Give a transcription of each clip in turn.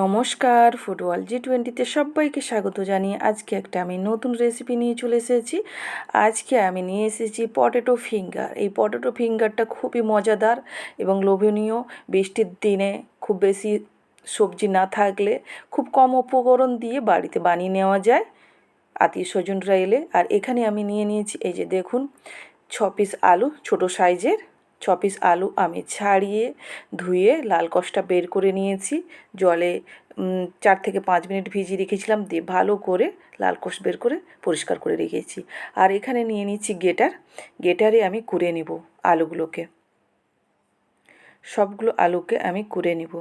নমস্কার, ফুটবল জি টোয়েন্টিতে সবাইকে স্বাগত জানিয়ে আজকে একটা আমি নতুন রেসিপি নিয়ে চলে এসেছি। আজকে আমি নিয়ে এসেছি পটেটো ফিঙ্গার এই পটেটো ফিঙ্গারটা খুবই মজাদার এবং লোভনীয়। বৃষ্টির দিনে খুব বেশি সবজি না থাকলে খুব কম উপকরণ দিয়ে বাড়িতে বানিয়ে নেওয়া যায়। আত্মীয় স্বজনরা এলে। আর এখানে আমি নিয়ে নিয়েছি এই যে দেখুন, ছ পিস আলু, ছোটো সাইজের ছ পিস আলু আমি ছাড়িয়ে ধুয়ে লাল কষটা বের করে নিয়েছি। জলে চার থেকে পাঁচ মিনিট ভিজিয়ে রেখেছিলাম, দিয়ে ভালো করে লাল কষ বের করে পরিষ্কার করে রেখেছি। আর এখানে নিয়ে নিচ্ছি গেটার। গেটারে আমি কুড়ে নিব আলুগুলোকে। সবগুলো আলুকে আমি কুড়ে নিব।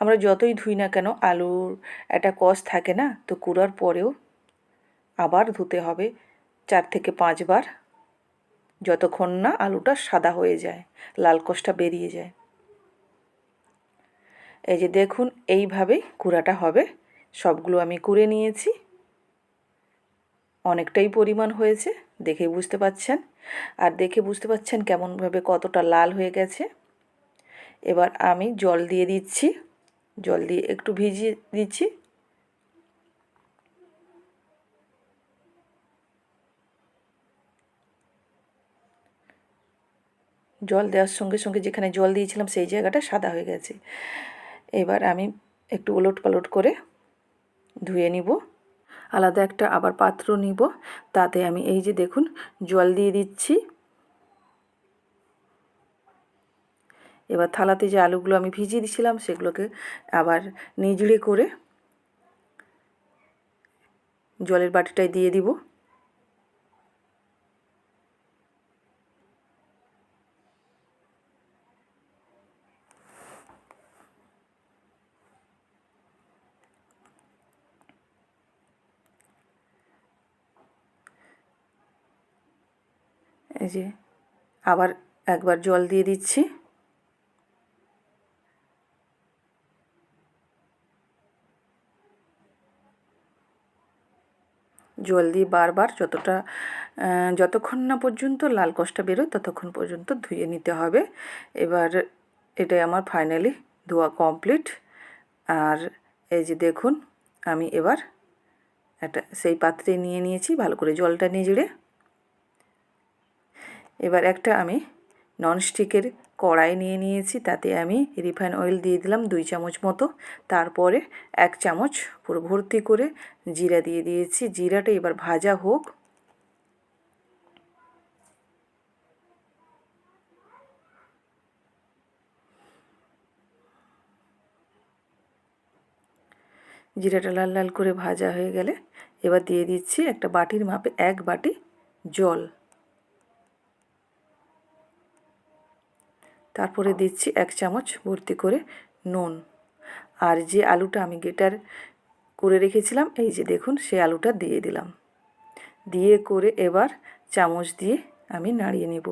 আমরা যতই ধুই না কেন, আলুর একটা কষ থাকে না, তো কুড়ার পরেও আবার ধুতে হবে চার থেকে পাঁচবার। যতক্ষণ না আলুটা সাদা হয়ে যায়, লাল কষটা বেরিয়ে যায়। এই যে দেখুন, এইভাবেই কুড়াটা হবে। সবগুলো আমি কুড়ে নিয়েছি। অনেকটাই পরিমাণ হয়েছে, দেখে বুঝতে পাচ্ছেন? আর দেখে বুঝতে পাচ্ছেন কেমনভাবে কতটা লাল হয়ে গেছে? এবার আমি জল দিয়ে দিচ্ছি। জল দিয়ে একটু ভিজিয়ে দিচ্ছি। জল দেওয়ার সঙ্গে সঙ্গে যেখানে জল দিয়েছিলাম সেই জায়গাটা সাদা হয়ে গেছে। এবার আমি একটু ওলট পালট করে ধুয়ে নিব। আলাদা একটা আবার পাত্র নিব। তাতে আমি এই যে দেখুন, জল দিয়ে দিচ্ছি। এবার থালাতে যে আলুগুলো আমি ভিজিয়ে দিয়েছিলাম সেগুলোকে আবার নিজড়ে করে জলের বাটিটায় দিয়ে দিব। এই যে আবার একবার জল দিয়ে দিচ্ছি। জল দিয়ে বারবার যতটা যতক্ষণ না পর্যন্ত লাল কষটা বেরোয় ততক্ষণ পর্যন্ত ধুয়ে নিতে হবে। এবার এটাই আমার ফাইনালি ধোয়া কমপ্লিট আর এই যে দেখুন, আমি এবার একটা সেই পাত্রে নিয়ে নিয়েছি, ভালো করে জলটা নিজড়ে এবার একটা আমি ননস্টিকের কড়াই নিয়ে নিয়েছি, তাতে আমি রিফাইন অয়েল দিয়ে দিলাম দুই চামচ মতো। তারপরে এক চামচ পুরো ভর্তি করে জিরা দিয়ে দিয়েছি। জিরাটা এবার ভাজা হোক। জিরাটা লাল লাল করে ভাজা হয়ে গেলে এবার দিয়ে দিচ্ছি একটা বাটির মাপে এক বাটি জল। তারপরে দিচ্ছি এক চামচ ভর্তি করে নুন। আর যে আলুটা আমি গেটার করে রেখেছিলাম, এই যে দেখুন, সে আলুটা দিয়ে দিলাম। দিয়ে করে এবার চামচ দিয়ে আমি নাড়িয়ে নেব।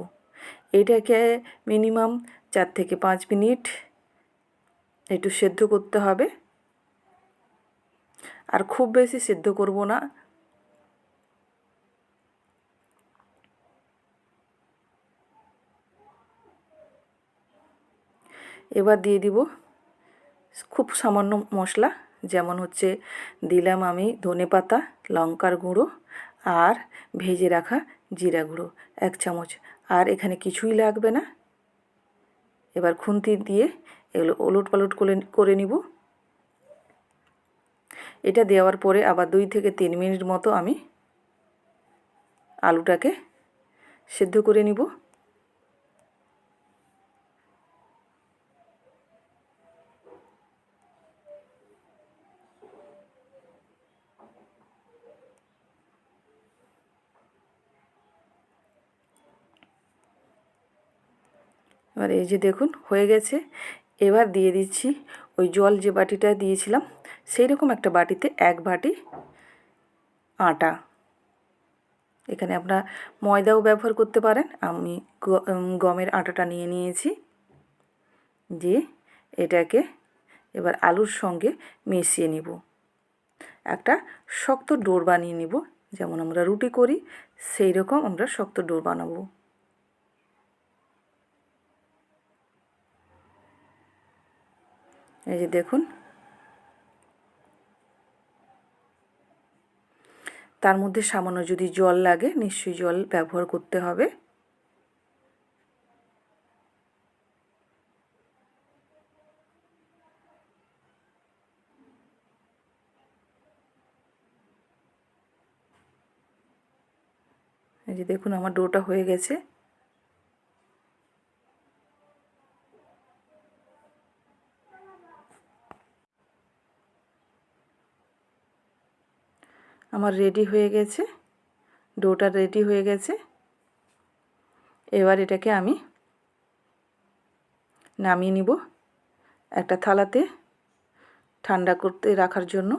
এটাকে মিনিমাম চার থেকে পাঁচ মিনিট একটু সেদ্ধ করতে হবে। আর খুব বেশি সেদ্ধ করব না এবার দিয়ে দিব খুব সামান্য মশলা, যেমন হচ্ছে দিলাম আমি ধনে পাতা, লঙ্কার গুঁড়ো আর ভেজে রাখা জিরা গুঁড়ো, এক চামচ। আর এখানে কিছুই লাগবে না। এবার খুন্তি দিয়ে এগুলো ওলট পালট করে করে নিব। এটা দেওয়ার পরে আবার দুই থেকে তিন মিনিট মতো আমি আলুটাকে সেদ্ধ করে নিব। এবার এই যে দেখুন, হয়ে গেছে। এবার দিয়ে দিচ্ছি ওই জল যে বাটিটা দিয়েছিলাম সেই রকম একটা বাটিতে এক বাটি আটা। এখানে আপনার ময়দাও ব্যবহার করতে পারেন। আমি গমের আটাটা নিয়ে নিয়েছি। দিয়ে এটাকে এবার আলুর সঙ্গে মিশিয়ে নিব। একটা শক্ত ডোর বানিয়ে নিব। যেমন আমরা রুটি করি সেই রকম আমরা শক্ত ডোর বানাবো। এই যে দেখুন। তার মধ্যে সামান্য যদি জল লাগে, নিশ্চয়ই জল ব্যবহার করতে হবে। এই যে দেখুন, আমার ডোটা হয়ে গেছে। আমার রেডি হয়ে গেছে। ডোটা রেডি হয়ে গেছে। এবার এটাকে আমি নামিয়ে নিব একটা থালাতে ঠান্ডা করতে রাখার জন্য।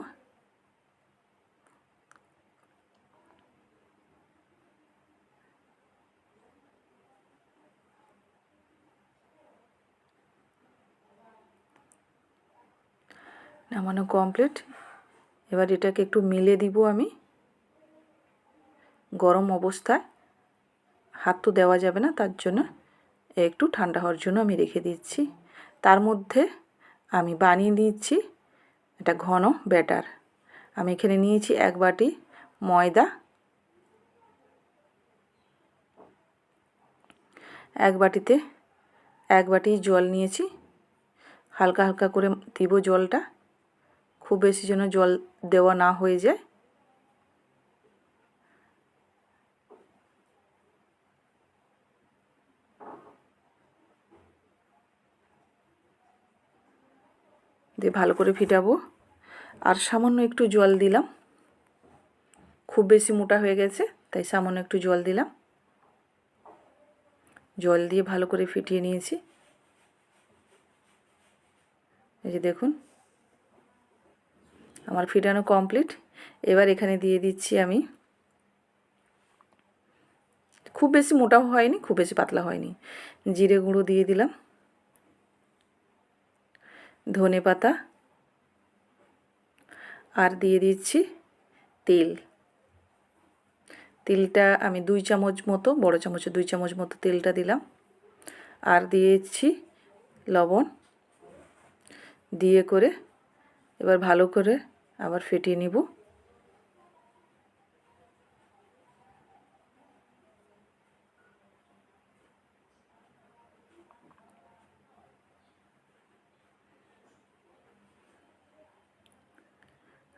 নামানো কমপ্লিট এবার এটাকে একটু মিলে দিব আমি। গরম অবস্থায়। হাত তো দেওয়া যাবে না, তার জন্য একটু ঠান্ডা হওয়ার জন্য আমি রেখে দিচ্ছি। তার মধ্যে আমি বানিয়ে দিচ্ছি এটা ঘন ব্যাটার। আমি এখানে নিয়েছি এক বাটি ময়দা। এক বাটিতে এক বাটি জল নিয়েছি। হালকা হালকা করে দিব জলটা। খুব বেশি যেন জল দেওয়া না হয়ে যায়। দিয়ে ভালো করে ফিটাবো। আর সামান্য একটু জল দিলাম। খুব বেশি মোটা হয়ে গেছে, তাই সামান্য একটু জল দিলাম। জল দিয়ে ভালো করে ফিটিয়ে নিয়েছি। এই যে দেখুন আমার ফিটানো কমপ্লিট এবার এখানে দিয়ে দিচ্ছি আমি। খুব বেশি মোটাও হয়নি, খুব বেশি পাতলা হয়নি। জিরে গুঁড়ো দিয়ে দিলাম। ধনে পাতা। আর দিয়ে দিচ্ছি তেল। তেলটা আমি দুই চামচ মতো, বড় চামচে দুই চামচ মতো তেলটা দিলাম। আর দিয়েছি লবণ। দিয়ে করে এবার ভালো করে আবার ফেটিয়ে নিব।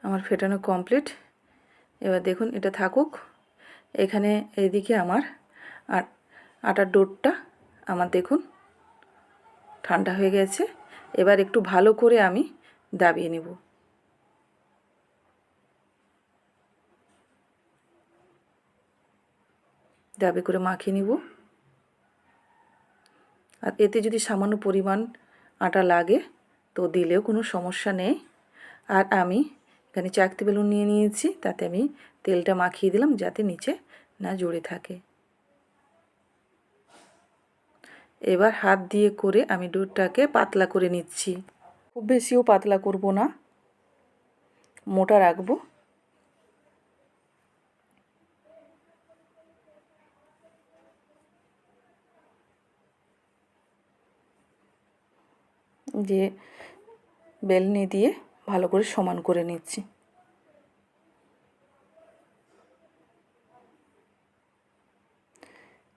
আমার ফেটানো কমপ্লিট এবার দেখুন এটা থাকুক। এখানে এইদিকে আমার আটার ডোরটা আমার দেখুন ঠান্ডা হয়ে গেছে। এবার একটু ভালো করে আমি দাবিয়ে নেব। দাবি করে মাখিয়ে নিব। আর এতে যদি সামান্য পরিমাণ আটা লাগে, তো দিলেও কোনো সমস্যা নেই। আর আমি এখানে চাকতি বেলুন নিয়ে নিয়েছি, তাতে আমি তেলটা মাখিয়ে দিলাম যাতে নিচে না জড়ে থাকে। এবার হাত দিয়ে করে আমি দুধটাকে পাতলা করে নিচ্ছি। খুব বেশিও পাতলা করব না, মোটা রাখব। দিয়ে বেলনি দিয়ে ভালো করে সমান করে নিচ্ছি।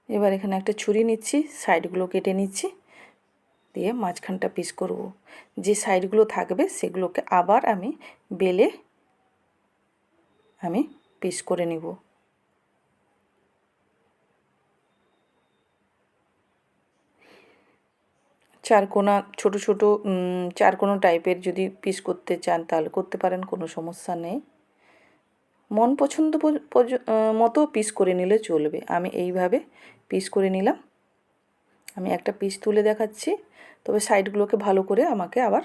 এবার এখানে একটা ছুরি নিচ্ছি, সাইডগুলো কেটে নিচ্ছি, দিয়ে মাঝখানটা পিস করব। যে সাইডগুলো থাকবে সেগুলোকে আবার আমি বেলে আমি পিস করে নিব। চারকোনা, ছোট ছোট চারকোনা টাইপের যদি পিস করতে চান, তাহলে করতে পারেন, কোনো সমস্যা নেই। মন পছন্দ মতো পিস করে নিলে চলবে। আমি এইভাবে পিস করে নিলাম। আমি একটা পিস তুলে দেখাচ্ছি। তবে সাইডগুলোকে ভালো করে আমাকে আবার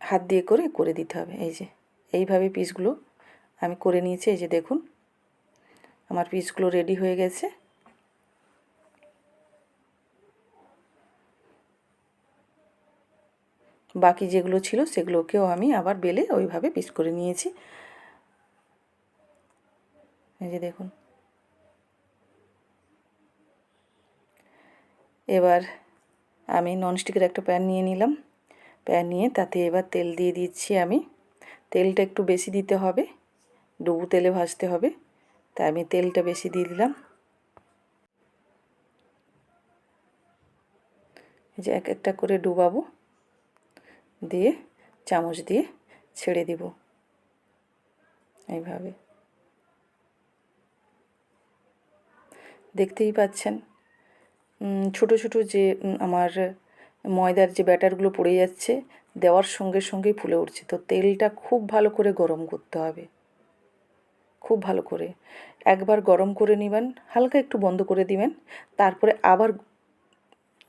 হাত দিয়ে করে করে দিতে হবে। এই যে, এইভাবে পিসগুলো আমি করে নিয়েছি। এই যে দেখুন, আমার পিসগুলো রেডি হয়ে গেছে। বাকি যেগুলো ছিল সেগুলোকেও আমি আবার বেলে ওইভাবে পিস করে নিয়েছি। এই যে দেখুন। এবার আমি ননস্টিকের একটা প্যান নিয়ে নিলাম। প্যান নিয়ে তাতে এবার তেল দিয়ে দিচ্ছি আমি। তেলটা একটু বেশি দিতে হবে। ডুবু তেলে ভাজতে হবে। তাই আমি তেলটা বেশি দিয়ে দিলাম। এই যে এক একটা করে ডুবাবো। দিয়ে চামচ দিয়ে ছেড়ে দিব। এইভাবে। দেখতেই পাচ্ছেন ছোট ছোট যে আমার ময়দার যে ব্যাটারগুলো পড়ে যাচ্ছে, দেওয়ার সঙ্গে সঙ্গেই ফুলে উঠছে। তো তেলটা খুব ভালো করে গরম করতে হবে। খুব ভালো করে। একবার গরম করে নেবেন, হালকা একটু বন্ধ করে দিবেন, তারপরে আবার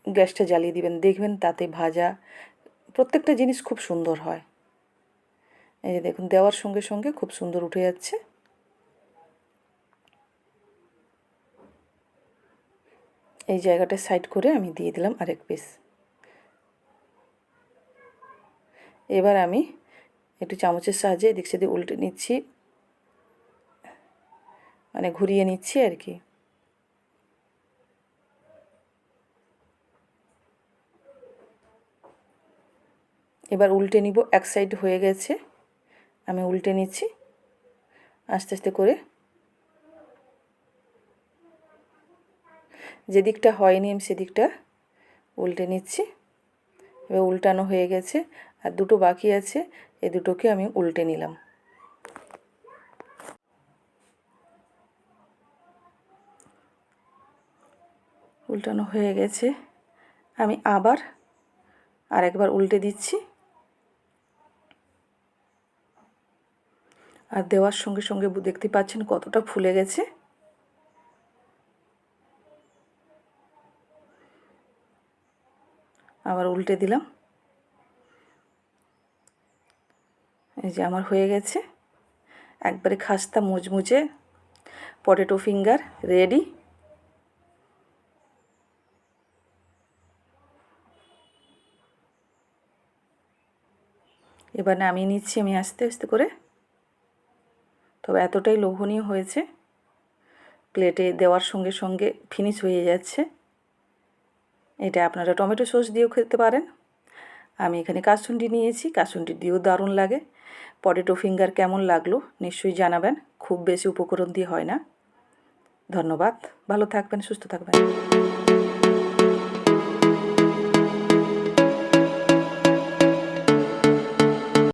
গ্যাসটা জ্বালিয়ে দিবেন। দেখবেন তাতে ভাজা প্রত্যেকটা জিনিস খুব সুন্দর হয়। এই যে দেখুন, দেওয়ার সঙ্গে সঙ্গে খুব সুন্দর উঠে যাচ্ছে। এই জায়গাটা সাইড করে আমি দিয়ে দিলাম আরেক পিস এবার আমি একটু চামচের সাহায্যে এদিক সেদিক উল্টে নিচ্ছি মানে ঘুরিয়ে নিচ্ছি আর কি। এবার উল্টে নিব, এক সাইড হয়ে গেছে। আমি উল্টে নিচ্ছি। আস্তে আস্তে করে যেদিকটা হয়নি, আমি সেদিকটা উল্টে নিচ্ছি। এবার উল্টানো হয়ে গেছে। আর দুটো বাকি আছে, এ দুটোকে আমি উল্টে নিলাম। উল্টানো হয়ে গেছে। আমি আবার আরেকবার উল্টে দিচ্ছি। আর দেওয়ার সঙ্গে সঙ্গে দেখতে পাচ্ছেন কতটা ফুলে গেছে। আবার উল্টে দিলাম। এই যে আমার হয়ে গেছে। একবারে খাস্তা মুচমুচে পটেটো ফিঙ্গার রেডি। এবার নামিয়ে নিচ্ছি আমি আস্তে আস্তে করে। তবে এতটাই লোভনীয় হয়েছে। প্লেটে দেওয়ার সঙ্গে সঙ্গে ফিনিশ হয়ে যাচ্ছে। এটা আপনারা টমেটো সস দিয়েও খেতে পারেন। আমি এখানে কাসুন্ডি নিয়েছি, কাসুন্ডি দিয়েও দারুণ লাগে। পটেটো ফিঙ্গার কেমন লাগল নিশ্চয়ই জানাবেন, খুব বেশি উপকরণ দিয়ে হয় না। ধন্যবাদ, ভালো থাকবেন, সুস্থ থাকবেন।